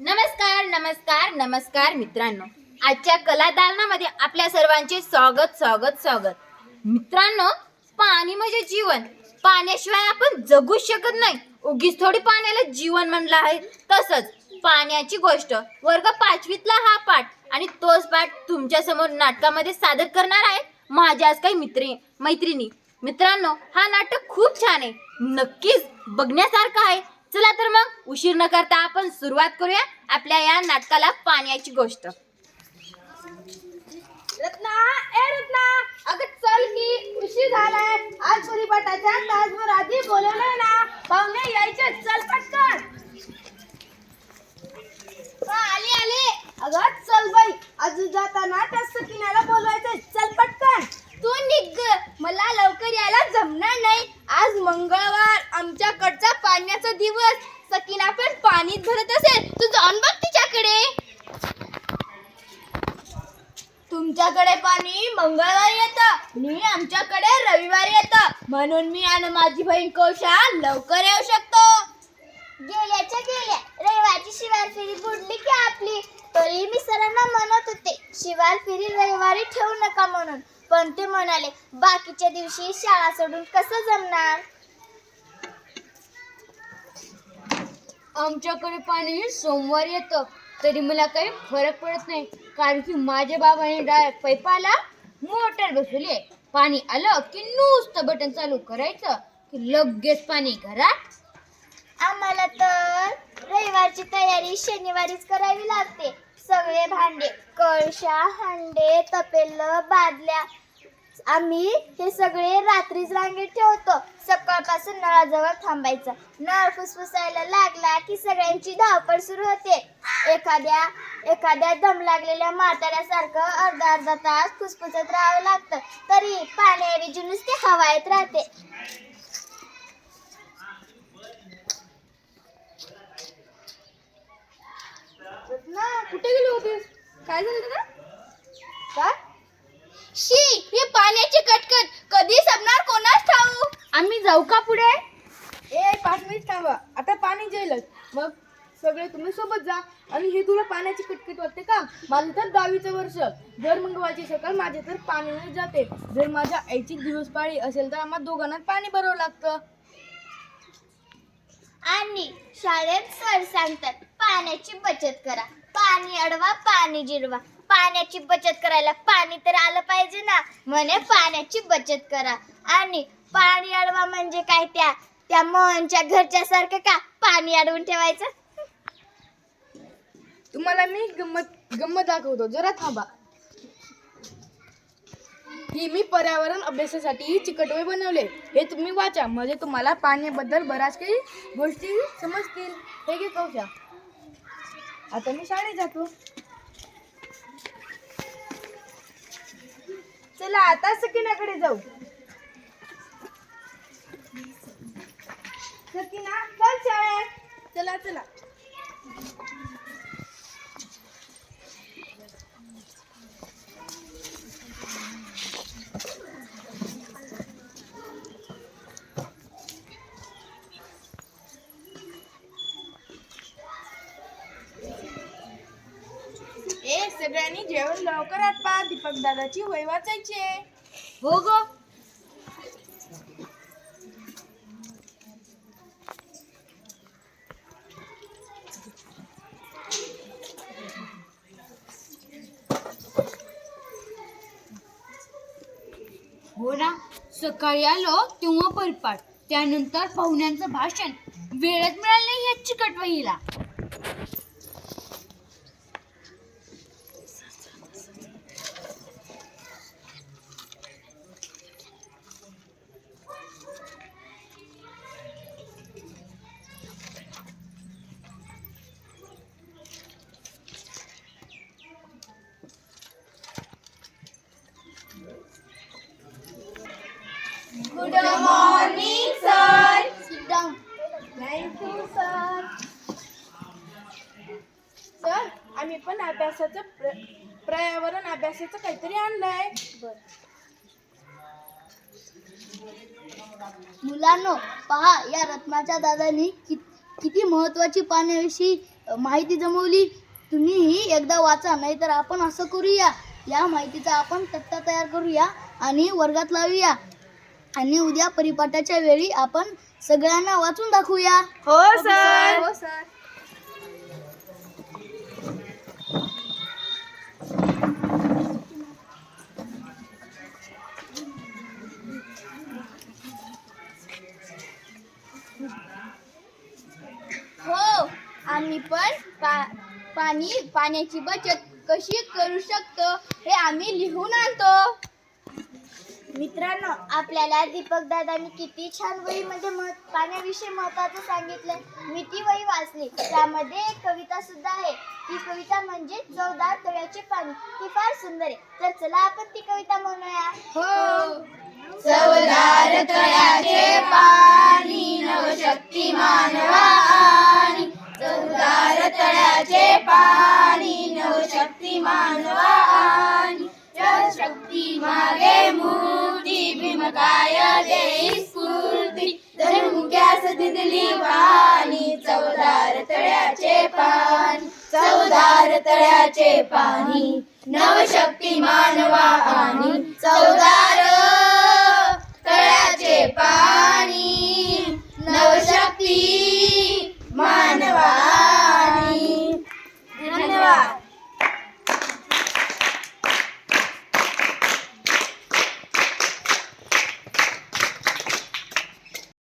नमस्कार नमस्कार नमस्कार मित्रांनो. आजच्या कलादालनामध्ये आपल्या सर्वांचे स्वागत स्वागत स्वागत. मित्रांनो पाणी म्हणजे जीवन. पाण्याशिवाय आपण जगूच शकत नाही. उगीच थोडी पाण्याला जीवन म्हणलं आहे. तसंच पाण्याची गोष्ट वर्ग पाचवीतला हा पाठ आणि तोच पाठ तुमच्यासमोर नाटकामध्ये सादर करणार आहे माझ्या आज काही मित्री मैत्रिणी. मित्रांनो हा नाटक खूप छान आहे. नक्कीच बघण्यासारखं आहे. चला तर मग उशीर न करता आपण सुरुवात करूया आपल्या या नाटकाला पाण्याची गोष्ट. रत्ना ए रत्ना अगं चल की उशीर झालाय. आज परिपाटाच्या तासभर आधी बोलवलंय ना. पाहुणे यायचे चल पटकन. हा, आले आले. अगं चल बाई. आज जाताना त्या सकिनाला बोल चल पटकन तू निघ मला लवकर यायला जमणार नाही आज मंगळवार आमच्याकडचा पाण्याचा दिवस सकिना पण पाणीत भरत असेल तू जाऊन बघ तिच्याकडे तुमच्याकडे पाणी मंगळवारी येतं मी आमच्याकडे रविवारी येतं. म्हणून मी आणि माझी बहीण कौशा लवकर येऊ शकतो. गेल्याच्या गेल्या रविवारची शिवार फेरी बुडली की आपली. तरी मी सरांना म्हणत होते शिवार फेरी रविवारी ठेवू नका म्हणून. पण ते म्हणाले बाकीच्या दिवशी शाळा सोडून कसं जमणार? आमच्याकडे पाणी सोमवारी येतं. तरी मला काही फरक पडत नाही. कारण की माझ्या बाबाने डायरेक्ट पैपाला मोटर बसवली आहे. पाणी आलं की नुसतं बटन चालू करायचं की लगेच पाणी घरात. आम्हाला तर रविवारची तयारी शनिवारीच करावी लागते. सगळे भांडे कळशा हांडे तपेलं बादल्या आम्ही हे सगळे रात्रीच रांगेत ठेवतो. सकाळपासून नळाजवळ थांबायचं. नळ फुसफुसायला लागला की सगळ्यांची धावपळ सुरू होते. एखाद्या एखाद्या दम लागलेल्या म्हाताऱ्यासारखं अर्धा अर्धा तास फुसफुसत राहावं लागतं. तरी पाण्याऐवजी नुसती हवा येत राहते. ना कुठे गेले होते? काय झालं काय? शी हे पाण्याची कटकट. कधी संपणार कोणाच ठाऊ? आम्ही जाऊ का पुढे? ए पाच मिनिट थांबा. आता पाणी जाईलच मग सगळे तुम्ही सोबत जा. आणि हे तुला पाण्याची कटकट वाटते का? माझं तर दहावीचं वर्ष. दर मंगळवारची सकाळ माझे तर पाणी जाते. जर माझ्या आईची दिवस पाळी असेल तर आम्हाला दोघांना पाणी भरावं लागतं. आणि शाळेत सर सांगतात पाण्याची बचत करा. पाणी अडवा पाणी जिरवा. पाण्याची बचत करायला पाणी तर आलं पाहिजे ना. म्हणे पाण्याची बचत करा. आणि पाणी अडवा म्हणजे काय त्या त्या मोहनच्या घरच्या सारखं का पाणी अडवून ठेवायचं? तुम्हाला मी गंमत गंमत दाखवतो. जरा थांबा. ही मी पर्यावरण अभ्यासासाठी चिकटवे बनवले. हे तुम्ही वाचा. म्हणजे तुम्हाला पाण्याबद्दल बऱ्याच काही गोष्टी समजतील. हे घे कौशा. आता मी शाळेत जातो. चला आता सकिनाकडे जाऊ. सकिना चल शाळेत. चला चला ए सगळ्यांनी जेवण लवकर आटपा. दीपक दादाची वय वाचायची हो ग. हो ना सकाळी आलो तेव्हा परिपाठ त्यानंतर पाहुण्यांचं भाषण. वेळच मिळालं नाही या चिकट वहीला good morning sir sit down thank you sir sir आम्ही पण अभ्यासाचं प्र- पर्यावरण अभ्यासाचं काहीतरी आणलंय. मुलांनो पहा या रत्नाच्या दादानी कि- किती महत्वाची पाण्याविषयी माहिती जमवली. तुम्हीही एकदा वाचा नाहीतर आपण असं करूया. या माहितीचा आपण तक्ता तयार करूया आणि वर्गात लावूया. आणि उद्या परिपाठाच्या वेळी आपण सगळ्यांना वाचून दाखवूया. हो सर. हो सर. हो आम्ही पण पा पाणी पाण्याची बचत कशी करू शकतो हे आम्ही लिहून आणतो. मित्रांनो आपल्याला दीपक दादांनी किती छान वहीमध्ये मह पाण्याविषयी महत्वाचं सांगितलंय मी ती वही वाचली. त्यामध्ये एक कविता सुद्धा आहे. ती कविता म्हणजे चौदार तळ्याचे पाणी. ती फार सुंदर आहे. तर चला आपण ती कविता म्हणूया. हो. चवदार तळ्याचे पाणी नवशक्ती मानवा आणि. चवदार तळ्याचे पाणी नवशक्ती मानवा दिदली पाणी चवदार तळ्याचे पान चवदार तळ्याचे पाणी नवशक्ती मानवा आणि चवदार तळ्याचे पाणी नवशक्ती